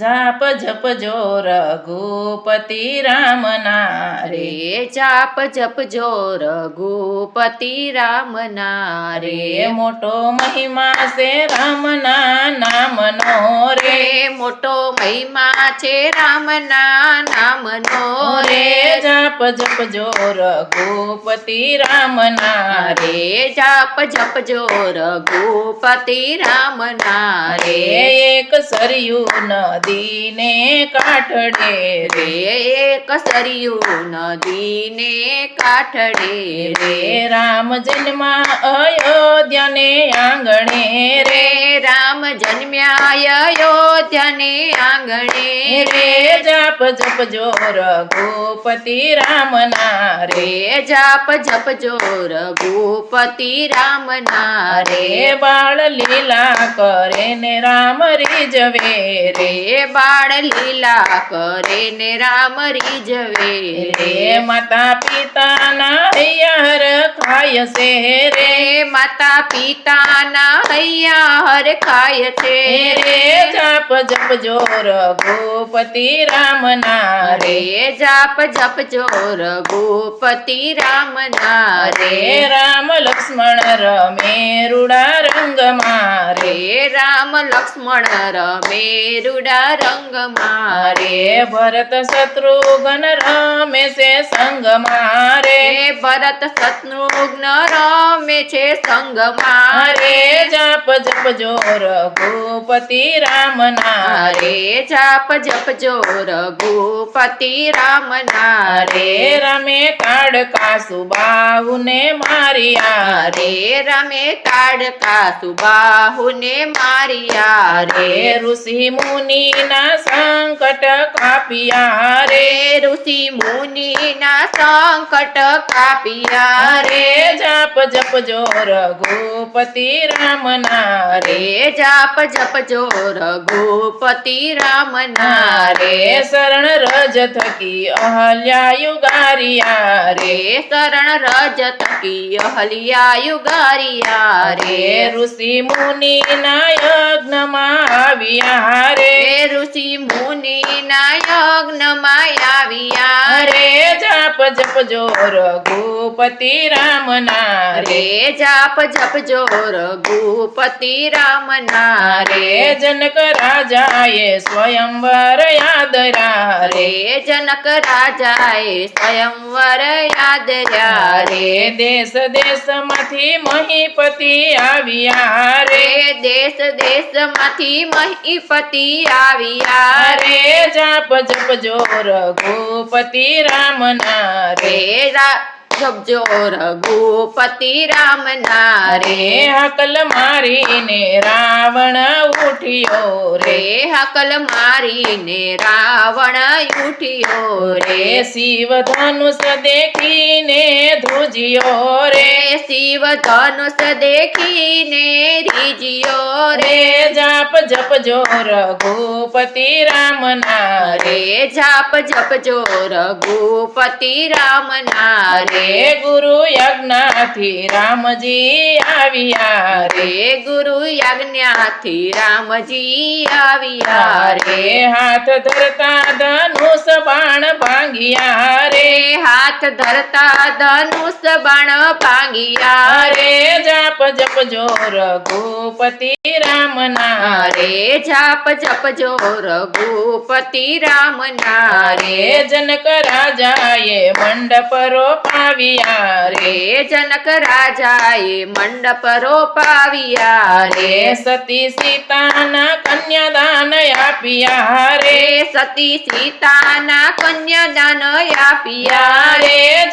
જાપ જપજો રઘુપતિ રામના રે રે જાપ જો રઘુપતિ રામના રે રે મોટો મહિમા છે રામના નામનો રે. રે મોટો મહિમા છે રામના નામનો રે. રે જાપ જો રઘુપતિ રામના રે રે જાપ જો રઘુપતિ રામના રે રે એક સરયું નદીને કાંઠડે રે. કસરિયું નદીને કાંઠડે રે. રામ જન્મ અયોધ્યાને આંગણે રે. રામ જન્મ્યા અયોધ્યાને આંગણે રે જાપ જપજો રઘુપતિ રામના રે. રે જાપ જપજો રઘુપતિ રામના રે. બાળ લીલા કરે ને રામ રીજવે રે. બાળ લીલા કરે ને રામ રીજવે રે માતા પિતાના હૈયાર ખાય છે રે. માતા પિતાના હૈયા હર ખાય છે રે. જાપ જપજો રઘુપતિ રામ ના રે જાપ જપજો રઘુપતિ રામ ના રે રામ લક્ષ્મણ રમે રૂડા રંગ મારે. રામ લક્ષ્મણ રમે રૂડા રંગ મારે. ભરત શત્રુઘ્ન રમે છે સંગ મારે. ભરત શત્રુઘ્ન રમે છે સંગમાં રે જપ જપજો રઘુપતિ રામના રે રે જાપ જપજો રઘુપતિ રામના રે રમે કાળકા સુબાહુને મારિયા રે રે રમે તાડકા સુબાહુને મારિયા રે રે ઋષિ મુનિના સંકટ કાપિયા રે ऋषि मुनि ना संकट कापिया रे। जप जप जो रघुपति राम नारे। जप जाप जप जो रघुपति राम नारे। शरण रज थकी अहल्या युगारिया रे। शरण रज थकी अहल्या युगारिया रे। ऋषि मुनि ना यज्ञ माविया रे ऋषि मुनि ना यज्ञ माया આવ્યા રે જાપ જપજો રઘુપતિ રામના રે રે જાપ જપજો રઘુપતિ રામના રે રે જનક રાજાએ સ્વયંવર યાદરા રે રે જનક રાજાએ સ્વયંવર યાદ રહ્યા રે દેશ દેશમાંથી મહીપતિ આવ્યા રે રે દેશ દેશમાંથી મહીપતિ આવ્યા રે જાપ જપજો રઘુપતિ રામના રે રે રા જપજો રઘુપતિ રામના રે રે હકલ મારીને રાવણ ઉઠ્યો રે રે હકલ મારીને રાવણ ઉઠ્યો રે રે શિવ ધનુષ દેખીને ધ્રુજ્યો રે રે શિવ ધનુષ દેખીને રીજ્યો રે રે જાપ જપજો રઘુપતિ રામના રે રે જાપ જપજો રઘુપતિ રામના રે રે ગુરુ યજ્ઞાથી રામજી આવ્યા રે રે ગુરુ યજ્ઞાથી રામજી આવ્યા રે રે હાથ ધરતા ધનુષ બાણ ભાંગ્યા રે રે હાથ ધરતા ધનુષ બાણ ભાંગ્યા રે જાપ જપજો રઘુપતિ રામના રે રે જાપ જપજો રઘુપતિ રામના રે રે જનક રાજાએ મંડપ રોપાવ્યા રે રે જનક રાજાએ મંડપ રોપાવ્યા રે રે સતી સીતાના કન્યાદાન આપ્યા રે રે સતી સીતાના કન્યાદાન આપ્યા રે જાપ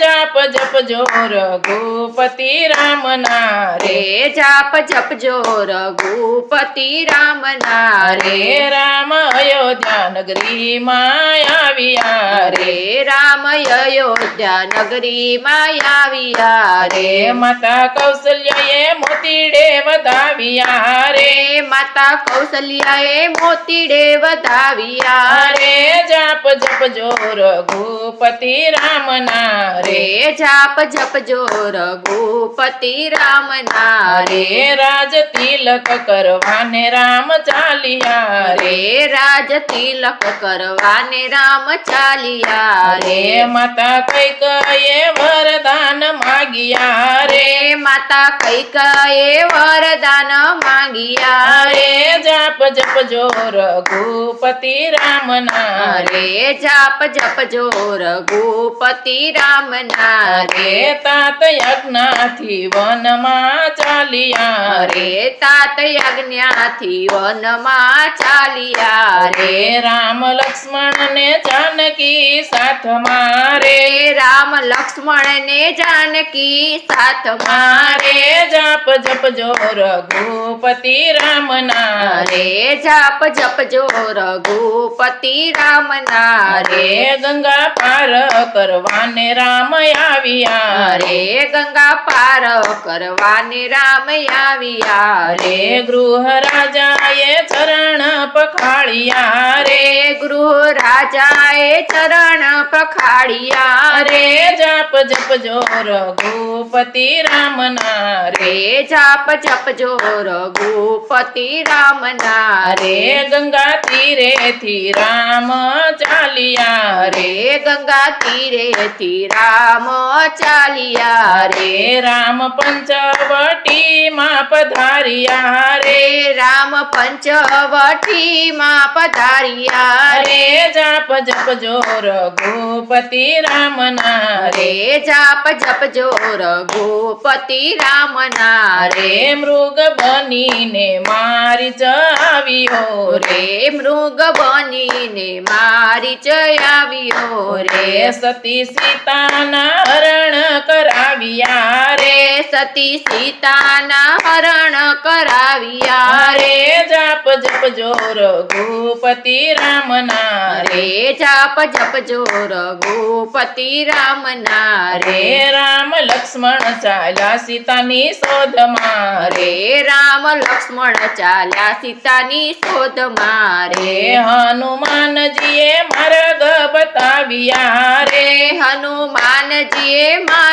જપજો રઘુપતિ રામના રે રે જાપ જપજો રઘુપતિ રામના રે રે રામ અયોધ્યા નગરીમાં આવ્યા રે રે રામ અયોધ્યા નગરીમાં માં આવ્યા રે રે માતા કૌશલ્યાએ મોતીડે पिया रे माता कौशल्या मोती देव वधाविया रे जाप जप जो रघुपति राम नारे जाप जप जो रघुपति राम नारे राज तिलक करवाने राम चालिया रे राज तिलक करवाने राम चालिया रे माता कई कहे वरदान मागिया रे माता कई कहे वरदान વરદાન માંગ્યા રે જાપ જપજો રઘુપતિ રામના રે રે જાપ જપજો રઘુપતિ રામ ના રે તાત યજ્ઞાથી વનમાં ચાલ્યા રે રે તાત યજ્ઞાથી વનમાં ચાલ્યા રે રામ લક્ષ્મણ ને જાનકી સાથમાં રે રે રામ લક્ષ્મણ ને જાનકી સાથમાં મારે જાપ જપજો રઘુપતિ રામના રે રે જાપ જપજો રઘુપતિ રામ ના રે ગંગા પાર કરવાને રામ આવ્યા રે રે. ગંગા પાર કરવાને રામ આવ્યા રે. ગૃહ રાજાએ ચરણ પખાળિયા રે રે ગૃહ રાજાએ ચરણ પખાડિયા રે જાપ જપજો રઘુપતિ રામના રે રે જાપ જપજો રઘુપતિ રામ ના રે ગંગા તીરેથી રામ ચાલ્યા રે રે ગંગા તીરેથી રામ ચાલ્યા રે રે રામ પંચવટી માં પધાર્યા રે રે રામ પંચવટી માં પધાર્યા રે. રે જાપ જપજો રઘુપતિ રામના રે. રે જાપ જપજો રઘુપતિ રામ ના રે. મૃગ બનીને મારી ચાવ્યો રે. મૃગ મૃગ બનીને મારી જયાવ્યો રે. સતી સીતાના હરણ કરાવ્યા રે. સતી સીતાના હરણ કરાવ્યા રે જાપ જપજો રઘુપતિ રામના રે રે જાપ જપજો રઘુપતિ રામ ના રે રામ લક્ષ્મણ ચાલ્યા સીતાની શોધમાં રે રે રામ લક્ષ્મણ ચાલ્યા સીતાની શોધમાં રે રે હનુમાનજીએ માર્ગ બતાવ્યા રે રે હનુમાનજીએ માર્ગ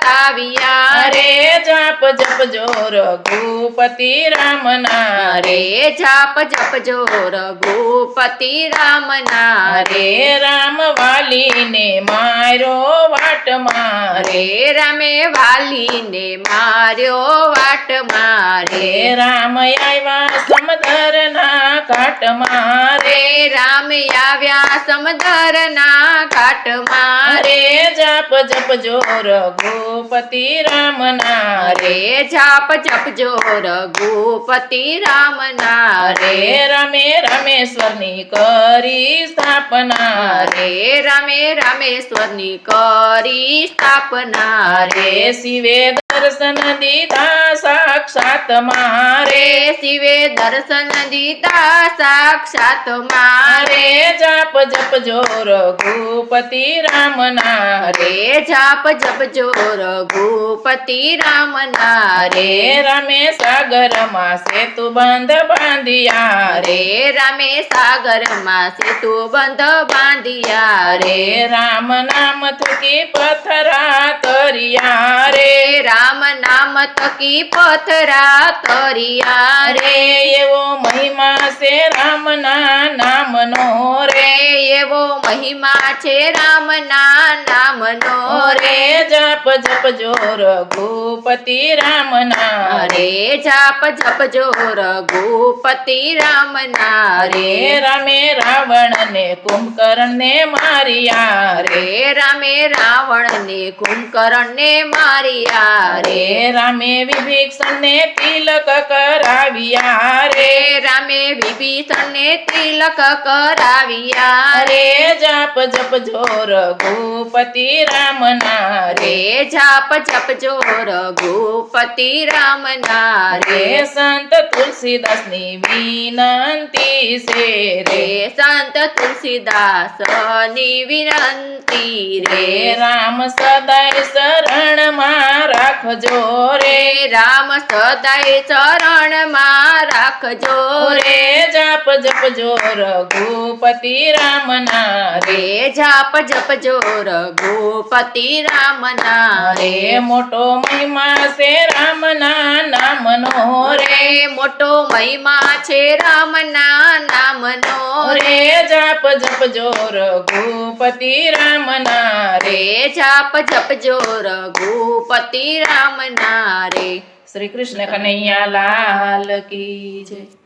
બતાવ્યા રે. જાપ જપજો રઘુપતિ રામ ના રે. જાપ જપજો રઘુપતિ રામ ના રે. રામ વાલીને મારો વાટ મારે. રે રામે વાલીને માર્યો વાટ મારે. રામ આવ્યા સમદરના ઘાટમાં રે રે રામ આવ્યા સમદરના ઘાટમાં રે જાપ જપજો રઘુપતિ રામના રે રે જાપ જપજો રઘુપતિ રામ ના રે રમે રામેશ્વરની કરી સ્થાપના રે રે રામે રામેશ્વરની કરી સ્થાપના રે શિવે दर्शन दीता साक्षात मारे। शिवे दर्शन दीता साक्षात मारे। जाप जप जो रघुपति राम नारे। जाप जप जो रघुपति राम नारे। रमे सागर मा से तू बंद बांधिया रे। रमे सागर मा से तू बंद बांधिया रे। राम नाम थकी पथरा तरिया na નામ થકી પથરા તરિયા રે એવો મહિમા છે રામના નામનો રે રે એવો મહિમા છે રામના નામનો રે જપ જપજો રઘુપતિ રામના રે રે જાપ જપજો રઘુપતિ રામના રે રામે રાવણને કુંભકર્ણને માર્યા રે રે રામે રાવણને કુંભકર્ણને માર્યા રે રામે વિભીષણને તિલક કરાવ્યા રે રે રામે વિભીષણને તિલક કરાવ્યા રે જાપ જપજો રઘુપતિ રામના રે રે જાપ જપજો રઘુપતિ રામ ના રે રે સંત તુલસીદાસની વિનંતી છે રે રે સંત તુલસીદાસ ની વિનંતી રે રે રામ સદાય શરણમાં રાખજો રે રામ સદાય ચરણમાં રાખજો રે. જાપ જપજો રઘુપતિ રામના રે. રે જાપ જપજો રઘુપતિ રામ ના રે. મોટો મહિમા છે રામના નામનો રે મોટો મહિમા છે રામના નામનો રે. જાપ જપજો રઘુપતિ રામના રે. રે જાપ જપજો રઘુપતિ રામના રે. શ્રી કૃષ્ણ કનૈયા લાલ કી જય.